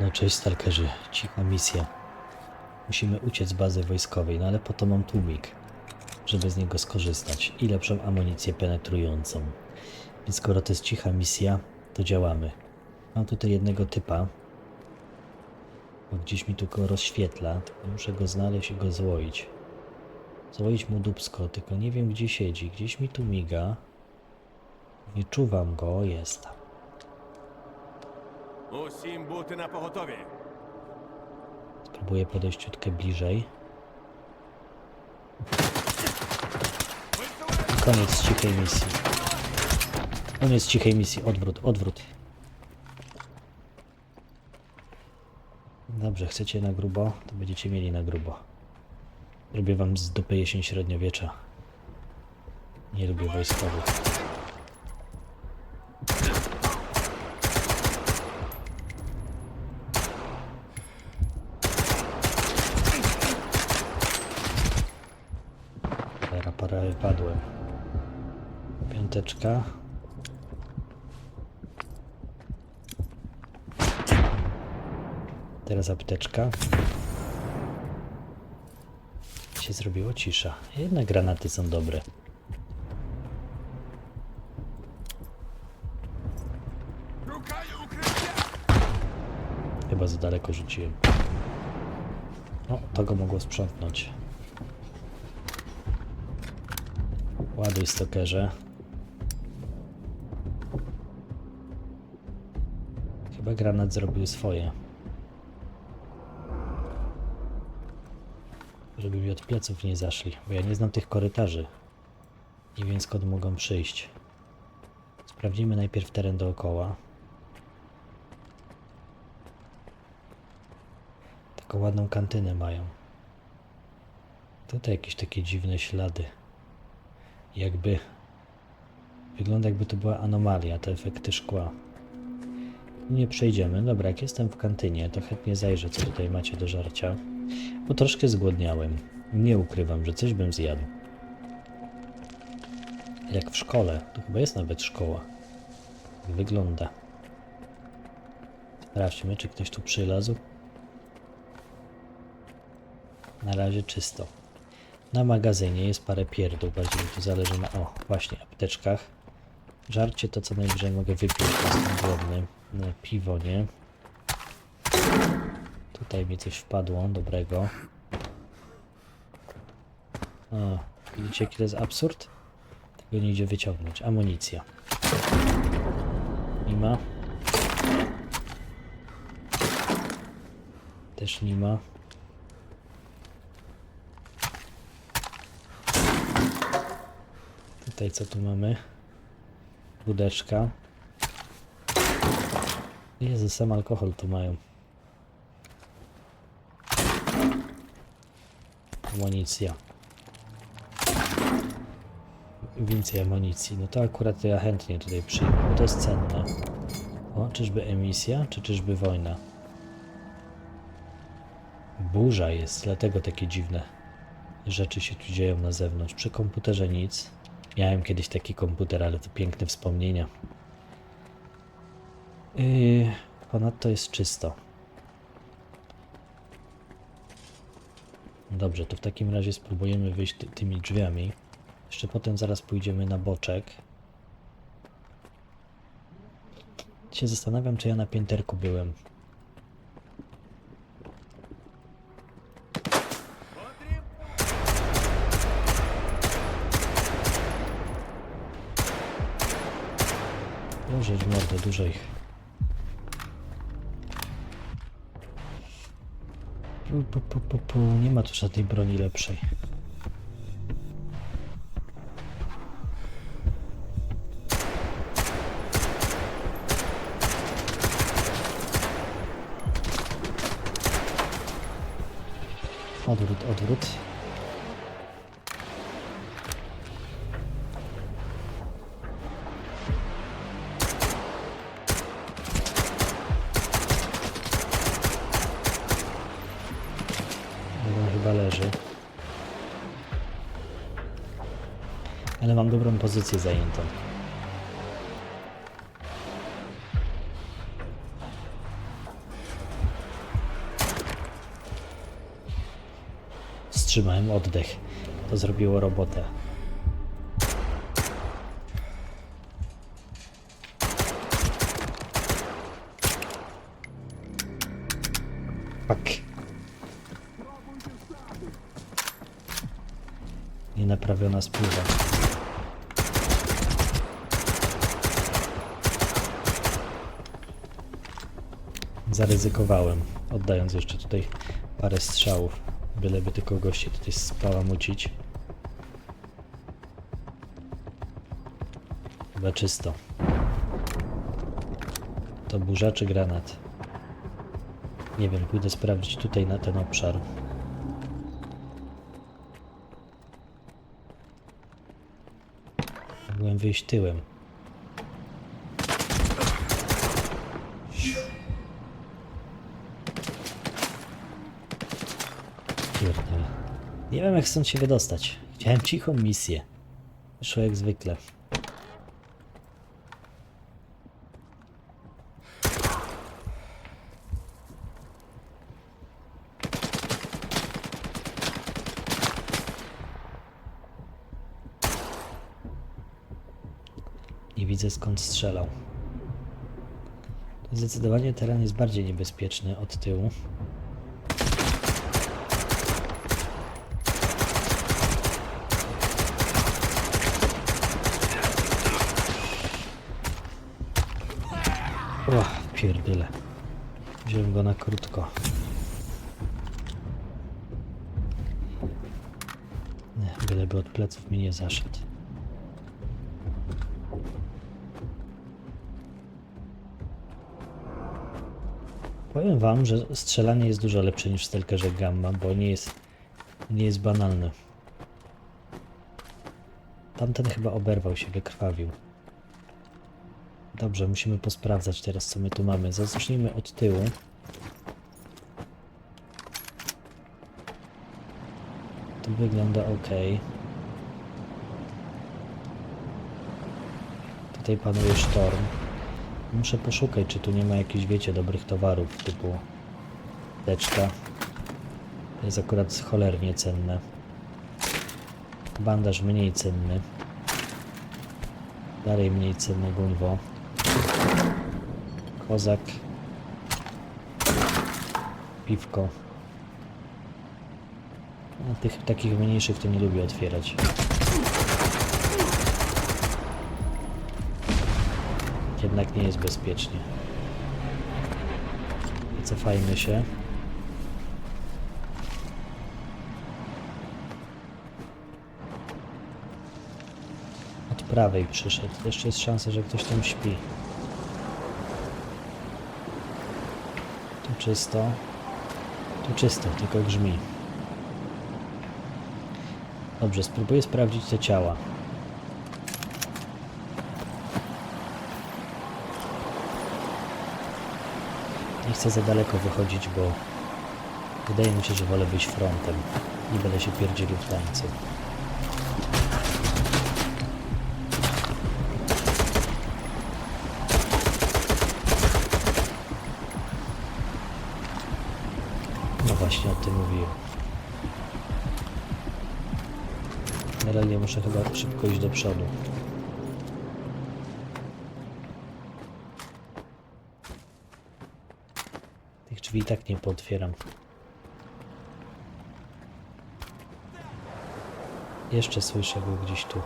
No cześć stalkerzy, cicha misja. Musimy uciec z bazy wojskowej, no ale po to mam tłumik, żeby z niego skorzystać i lepszą amunicję penetrującą. Więc skoro to jest cicha misja, to działamy. Mam tutaj jednego typa, bo gdzieś mi go rozświetla, tylko muszę go znaleźć i go złoić. Złoić mu dubsko, tylko nie wiem gdzie siedzi, gdzieś mi tu miga. Nie czuwam go, jest tam. Musim buty na pochotowie. Spróbuję podejść ciutkę bliżej. Koniec cichej misji. Koniec cichej misji. Odwrót, odwrót. Dobrze, chcecie na grubo, to będziecie mieli na grubo. Robię wam z dupy jesień średniowiecza. Nie lubię wojskowych. ta. Teraz apteczka. Się zrobiło cisza. Jednak granaty są dobre. Chyba za daleko rzuciłem. No, to go mogło sprzątnąć. Ładuj stokerze. Chyba granat zrobił swoje. Żeby mi od pleców nie zaszli, bo ja nie znam tych korytarzy. Nie wiem skąd mogą przyjść. Sprawdzimy najpierw teren dookoła. Taką ładną kantynę mają. Tutaj jakieś takie dziwne ślady. Jakby. Wygląda jakby to była anomalia, te efekty szkła. Nie przejdziemy. Dobra, jak jestem w kantynie, to chętnie zajrzę, co tutaj macie do żarcia. Bo troszkę zgłodniałem. Nie ukrywam, że coś bym zjadł. Jak w szkole. To chyba jest nawet szkoła. Jak wygląda. Sprawdźmy, czy ktoś tu przylazł. Na razie czysto. Na magazynie jest parę pierdół, bardziej mi tu zależy na, o, właśnie, apteczkach. Żarcie to co najwyżej mogę wypić, jestem głodny. No, piwo nie. Tutaj mi coś wpadło dobrego. O, widzicie jaki to jest absurd? Tego nie idzie wyciągnąć. Amunicja. Nie ma. Też nie ma. Tutaj co tu mamy? Wódeczka. Jezu, sam alkohol tu mają. Amunicja. Więcej amunicji. No to akurat ja chętnie tutaj przyjmę, bo to jest cenne. O, czyżby emisja, czy czyżby wojna? Burza jest, dlatego takie dziwne rzeczy się tu dzieją na zewnątrz. Przy komputerze nic. Miałem kiedyś taki komputer, ale to piękne wspomnienia. Yy, ponadto jest czysto. Dobrze, to w takim razie spróbujemy wyjść ty tymi drzwiami. Jeszcze potem zaraz pójdziemy na boczek. Się zastanawiam, czy ja na pięterku byłem. Dużo w mordę, dużo ich. Pu, pu, pu, pu. Nie ma tu żadnej broni lepszej. Odwrót, odwrót. pozycję zajętą. Wstrzymałem oddech. To zrobiło robotę. Pak. Nienaprawiona spływa. Zaryzykowałem, oddając jeszcze tutaj parę strzałów, byleby tylko gości tutaj spałamucić. Chyba czysto. To burza czy granat? Nie wiem, pójdę sprawdzić tutaj na ten obszar. Mogłem wyjść tyłem. Pierdolę. Nie wiem jak stąd się wydostać. Chciałem cichą misję. Wyszło jak zwykle. Nie widzę skąd strzelał. Zdecydowanie teren jest bardziej niebezpieczny od tyłu. O, pierdyle. Wziąłem go na krótko. Nie, byleby od pleców mi nie zaszedł. Powiem wam, że strzelanie jest dużo lepsze niż w Stalkerze Gamma, bo nie jest, nie jest banalne. Tamten chyba oberwał się, wykrwawił. Dobrze, musimy posprawdzać teraz, co my tu mamy. Zacznijmy od tyłu. To wygląda ok. Tutaj panuje sztorm. Muszę poszukać, czy tu nie ma jakichś, wiecie, dobrych towarów typu teczka. To jest akurat cholernie cenne. Bandaż mniej cenny. Dalej mniej cenne gunwo. Kozak. Piwko. A tych takich mniejszych to nie lubię otwierać. Jednak nie jest bezpiecznie. Cofajmy się. Od prawej przyszedł. Jeszcze jest szansa, że ktoś tam śpi. Tu czysto. Tu czysto, tylko grzmi. Dobrze, spróbuję sprawdzić te ciała. Nie chcę za daleko wychodzić, bo wydaje mi się, że wolę być frontem. Nie będę się pierdzielił w tańcu. Muszę chyba szybko iść do przodu. Tych drzwi i tak nie pootwieram. Jeszcze słyszę go gdzieś tu.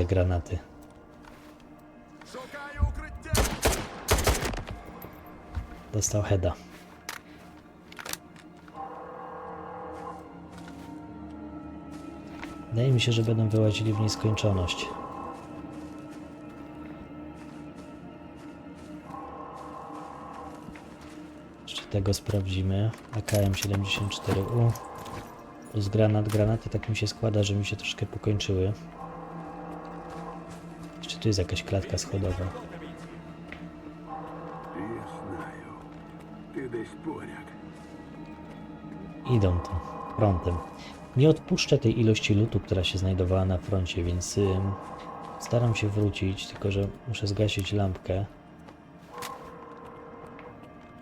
za granaty. Dostał heada. Wydaje mi się, że będą wyłazili w nieskończoność. Jeszcze tego sprawdzimy. AKM-74U plus granat. Granaty tak mi się składa, że mi się troszkę pokończyły tu jest jakaś klatka schodowa. Idą tu, frontem. Nie odpuszczę tej ilości lutu, która się znajdowała na froncie, więc y, staram się wrócić, tylko że muszę zgasić lampkę.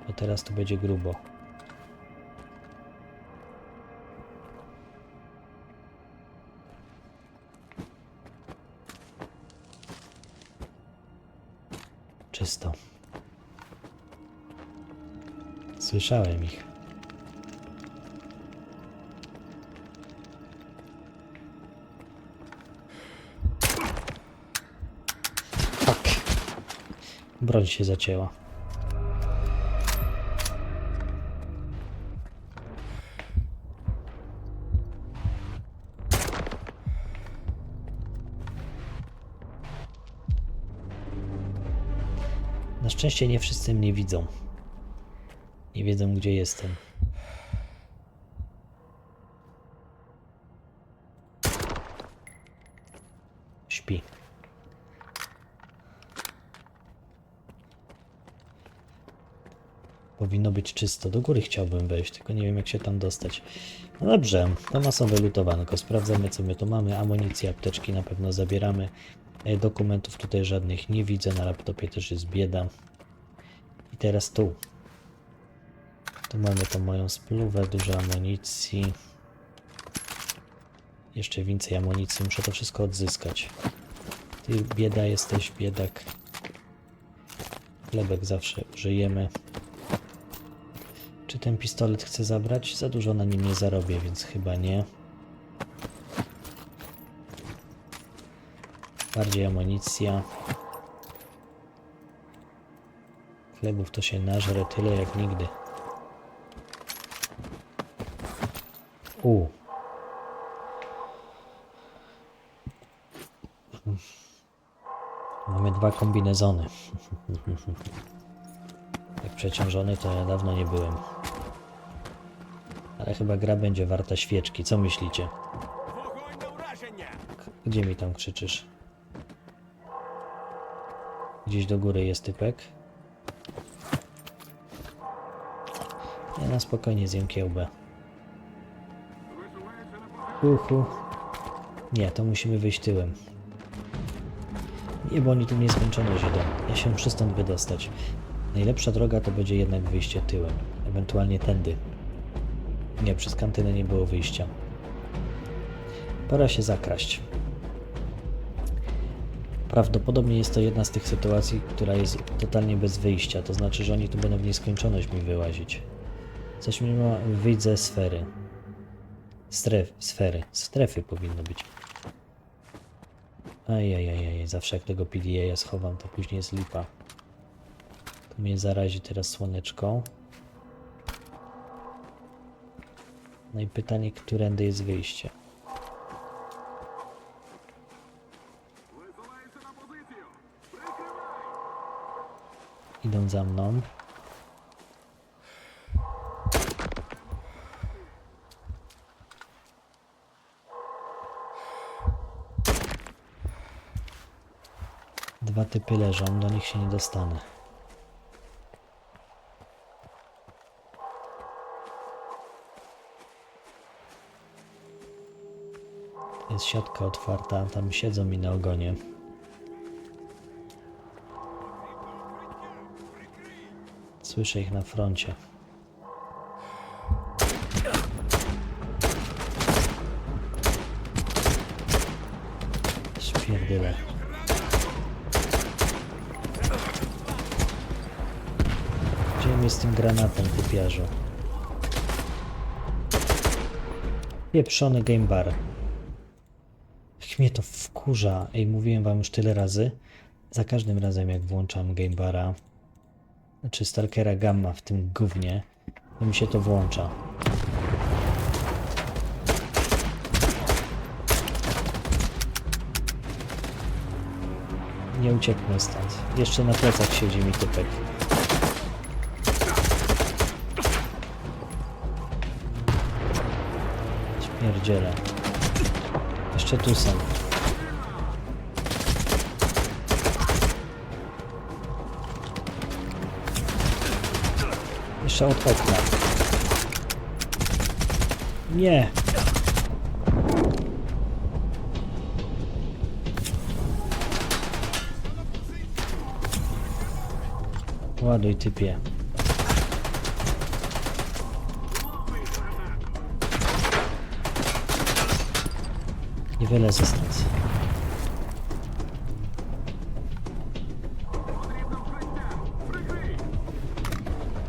Bo teraz to będzie grubo. Słyszałem ich. Fuck. Broń się zacięła. Na szczęście nie wszyscy mnie widzą. Nie wiedzą, gdzie jestem. Śpi. Powinno być czysto. Do góry chciałbym wejść, tylko nie wiem jak się tam dostać. No dobrze, to masowe lutowanko. Sprawdzamy co my tu mamy. Amunicję, apteczki na pewno zabieramy. E, Dokumentów tutaj żadnych nie widzę. Na laptopie też jest bieda. I teraz tu. Tu mamy tą moją spluwę, dużo amunicji. Jeszcze więcej amunicji. Muszę to wszystko odzyskać. Ty bieda jesteś, biedak. Chlebek zawsze użyjemy. Czy ten pistolet chcę zabrać? Za dużo na nim nie zarobię, więc chyba nie. Bardziej amunicja. Chlebów to się nażre tyle jak nigdy. U. Mamy dwa kombinezony. Jak przeciążony to ja dawno nie byłem. Ale chyba gra będzie warta świeczki. Co myślicie? Gdzie mi tam krzyczysz? Gdzieś do góry jest typek. Ja na spokojnie zjem kiełbę. Uhu. Nie, to musimy wyjść tyłem. Nie, bo oni tu nieskończoność idą. Ja się muszę stąd wydostać. Najlepsza droga to będzie jednak wyjście tyłem. Ewentualnie tędy. Nie, przez kantynę nie było wyjścia. Pora się zakraść. Prawdopodobnie jest to jedna z tych sytuacji, która jest totalnie bez wyjścia. To znaczy, że oni tu będą w nieskończoność mi wyłazić. Coś mi ma wyjść ze sfery. Stref, sfery. Strefy powinno być. Ajajajaj, zawsze jak tego PDA ja schowam, to później jest lipa. Tu mnie zarazi teraz słoneczką. No i pytanie, którędy jest wyjście. Idą za mną. Typy leżą, do nich się nie dostanę. Jest siatka otwarta, tam siedzą mi na ogonie. Słyszę ich na froncie. Śpierdyle. Gdzie mi z tym granatem, typiarzu? Pieprzony game bar. Jak mnie to wkurza. Ej, mówiłem wam już tyle razy. Za każdym razem jak włączam game bara, czy Stalkera Gamma w tym gównie, to mi się to włącza. Nie ucieknę stąd. Jeszcze na plecach siedzi mi typek. Pierdziele. Jeszcze tu są. Jeszcze od okna. Nie. Ładuj typie. Niewiele zostać.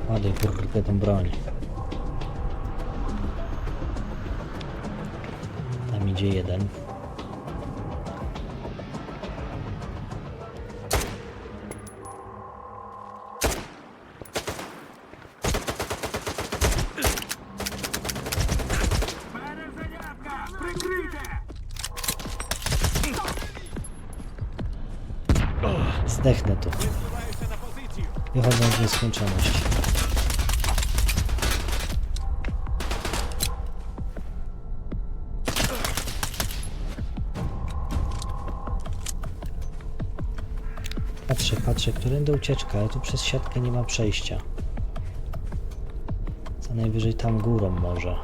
Ładuj kurde tą broń. Tam idzie jeden. Zdechnę tu. Wychodząc w nieskończoność. Patrzę, patrzę, którędy ucieczka, ale tu przez siatkę nie ma przejścia. Co najwyżej tam górą może.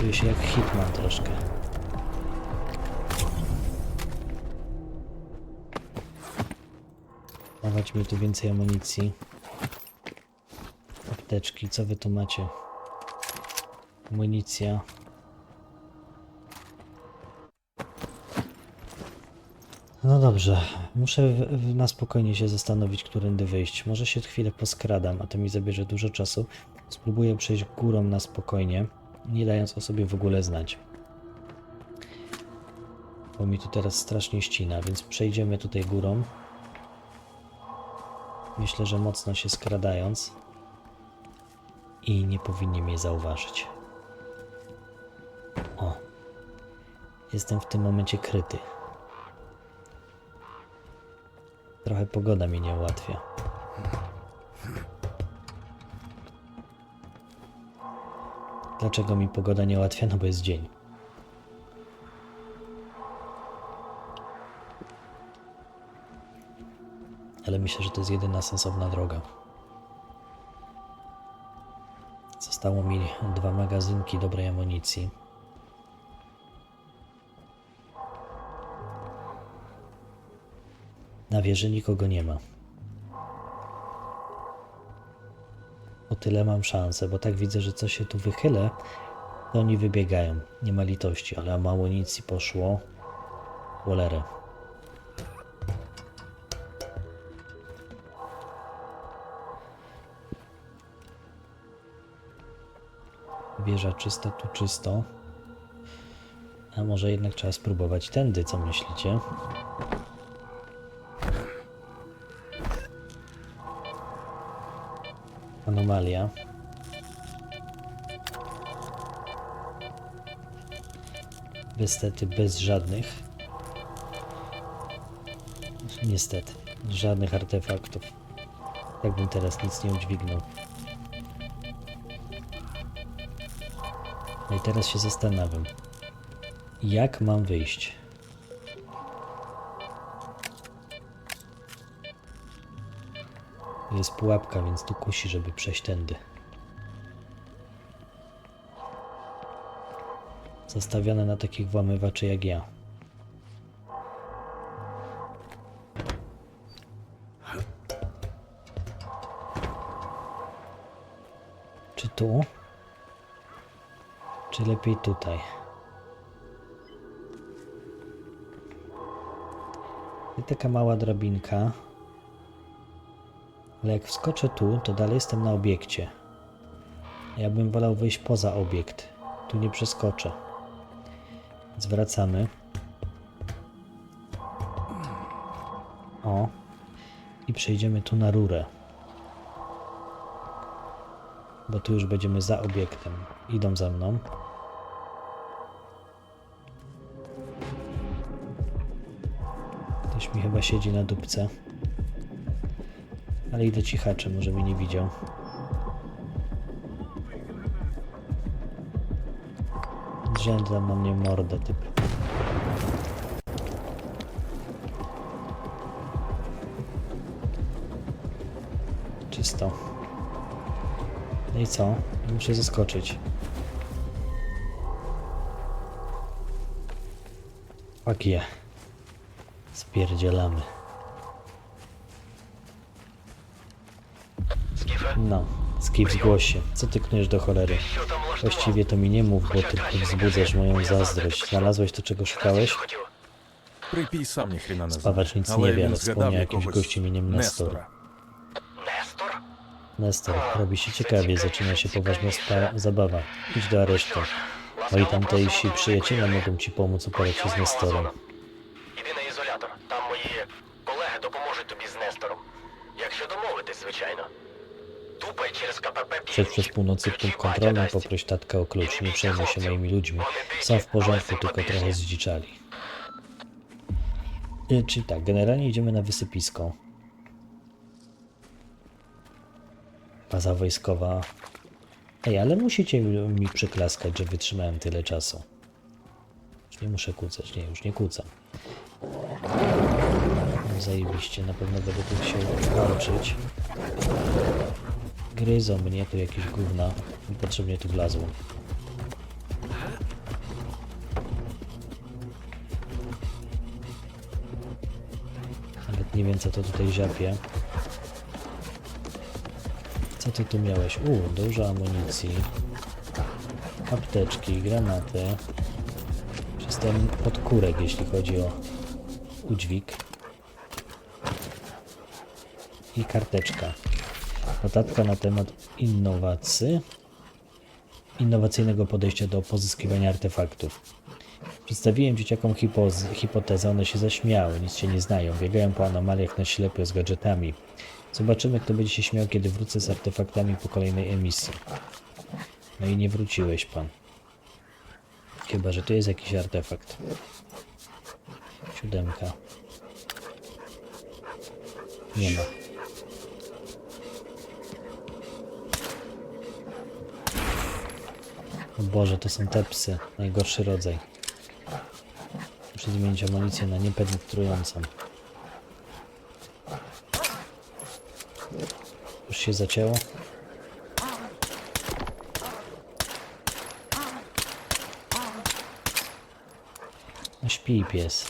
Czuję się jak Hitman troszkę. Dawać mi tu więcej amunicji. Apteczki, co wy tu macie? Amunicja. No dobrze, muszę na spokojnie się zastanowić, którędy wyjść. Może się chwilę poskradam, a to mi zabierze dużo czasu. Spróbuję przejść górą na spokojnie, nie dając o sobie w ogóle znać. Bo mi tu teraz strasznie ścina, więc przejdziemy tutaj górą. Myślę, że mocno się skradając. I nie powinni mnie zauważyć. O. Jestem w tym momencie kryty. Trochę pogoda mi nie ułatwia. Dlaczego mi pogoda nie ułatwia? No bo jest dzień. Ale myślę, że to jest jedyna sensowna droga. Zostało mi dwa magazynki dobrej amunicji. Na wieży nikogo nie ma. Tyle mam szansę, bo tak widzę, że co się tu wychylę, to oni wybiegają. Nie ma litości, ale mało amunicji poszło. Cholerę. Wieża czysta, tu czysto. A może jednak trzeba spróbować tędy, co myślicie? Anomalia. Niestety bez żadnych. Niestety, żadnych artefaktów. Tak bym teraz nic nie udźwignął. No i teraz się zastanawiam. Jak mam wyjść? Jest pułapka, więc tu kusi, żeby przejść tędy. Zastawione na takich włamywaczy jak ja. Czy tu? Czy lepiej tutaj? I taka mała drabinka. Ale jak wskoczę tu, to dalej jestem na obiekcie. Ja bym wolał wyjść poza obiekt. Tu nie przeskoczę. Zwracamy. O. I przejdziemy tu na rurę. Bo tu już będziemy za obiektem. Idą za mną. Ktoś mi chyba siedzi na dupce. Ale idę cichaczem, może mnie nie widział. Drzęda na mnie mordę, typ. Czysto. No i co? Muszę zaskoczyć. Fuck je. Spierdzielamy. No, Skip zgłoś się. Co ty kniesz do cholery? що там влаштував? Właściwie to mi nie mów, bo tylko wzbudzasz moją zazdrość. Znalazłeś to, czego szukałeś? хотів. Припій сам ніхрена не Spawacz знає. nic Але nie wie, він ale згадав wspomniał jakimś якогось gościem imieniem Nestor. Нестора. Нестор? Nestor, robi się ciekawie, zaczyna się poważna spa- zabawa. Idź do aresztu. Moi tamtejsi przyjaciele mogą ci pomóc uporać się z Nestorem. Przed przez północy punkt kontrolny, poproś tatka o klucz. Nie przejmuj się moimi ludźmi. Są w porządku, tylko trochę zdziczali. Czyli tak, generalnie idziemy na wysypisko. Baza wojskowa. Ej, ale musicie mi przyklaskać, że wytrzymałem tyle czasu. Już nie muszę kłócać, nie, już nie kłócam. No, Zajebiście, na pewno będę tu się walczyć. Gryzą mnie tu jakieś gówna. Niepotrzebnie tu wlazło. Nawet nie wiem co to tutaj ziapie. Co ty tu miałeś? U, dużo amunicji. Apteczki, granaty. System podkórek, jeśli chodzi o udźwig. I karteczka. Notatka na temat innowacji. Innowacyjnego podejścia do pozyskiwania artefaktów. Przedstawiłem dzieciakom hipoz- hipotezę, one się zaśmiały, nic się nie znają, biegają po anomaliach na ślepio z gadżetami. Zobaczymy, kto będzie się śmiał, kiedy wrócę z artefaktami po kolejnej emisji. No i nie wróciłeś, pan. Chyba, że tu jest jakiś artefakt. Siódemka. Nie ma. O Boże, to są te psy. Najgorszy rodzaj. Muszę zmienić amunicję na niepenetrującą. Już się zacięło? No śpi pies.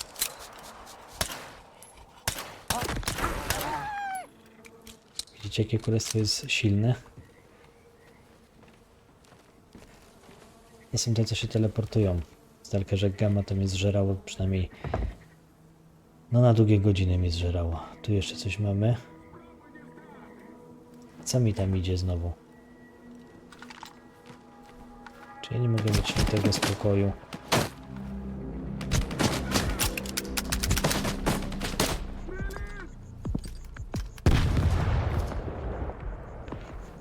Widzicie jakie królestwo jest silne? Są te, co się teleportują. Daleka, że gamma to mnie zżerało przynajmniej... No na długie godziny mnie zżerało. Tu jeszcze coś mamy. Co mi tam idzie znowu? Czy ja nie mogę mieć świętego spokoju?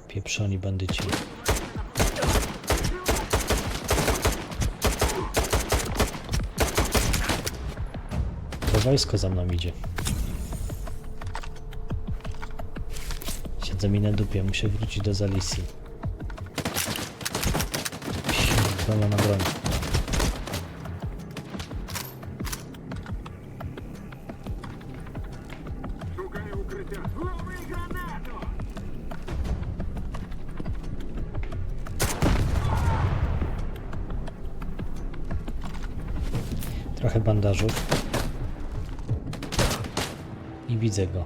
Pieprzoni bandyci. wojsko za mną idzie. Siedzę mi na dupie, muszę wrócić do Zalisji. Siedzę na broń. Trochę bandażów. Widzę go.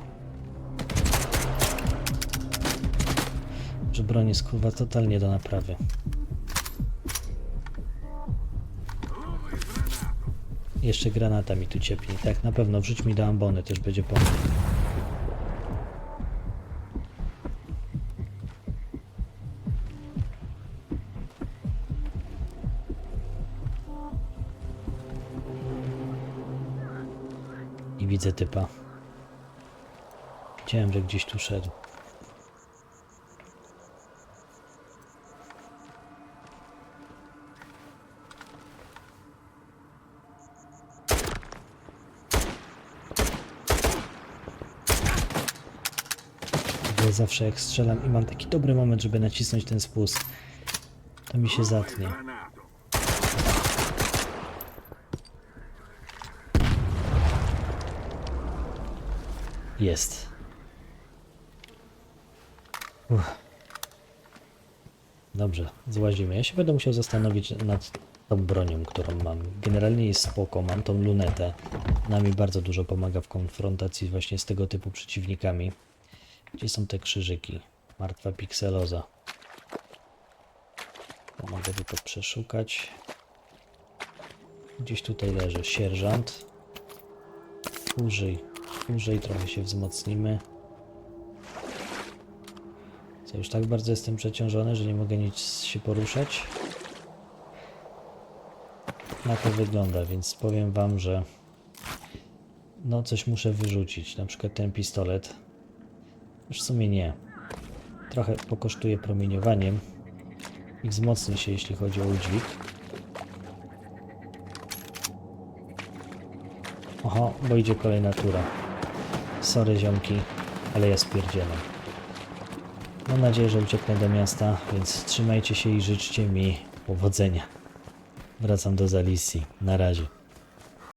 Że broń jest kurwa totalnie do naprawy. Jeszcze granata mi tu ciepnie. Tak, na pewno wrzuć mi do ambony, też będzie pomysł. I widzę typa. Wiedziałem, że gdzieś tu szedł. zawsze jak strzelam i mam taki dobry moment, żeby nacisnąć ten spust, to mi się zatnie. Jest. Uff. Dobrze, złazimy. Ja się będę musiał zastanowić nad tą bronią, którą mam. Generalnie jest spoko, mam tą lunetę. Ona mi bardzo dużo pomaga w konfrontacji właśnie z tego typu przeciwnikami. Gdzie są te krzyżyki? Martwa pikseloza. Mogę tylko przeszukać. Gdzieś tutaj leży sierżant. Użyj, użyj, trochę się wzmocnimy. Co, już tak bardzo jestem przeciążony, że nie mogę nic się poruszać? Na to wygląda, więc powiem wam, że no coś muszę wyrzucić, na przykład ten pistolet. Już w sumie nie. Trochę pokosztuje promieniowaniem i wzmocni się, jeśli chodzi o udźwig. Oho, bo idzie kolejna tura. Sorry ziomki, ale ja spierdzielam. Mam nadzieję, że ucieknę do miasta, więc trzymajcie się i życzcie mi powodzenia. Wracam do Zalisji. Na razie.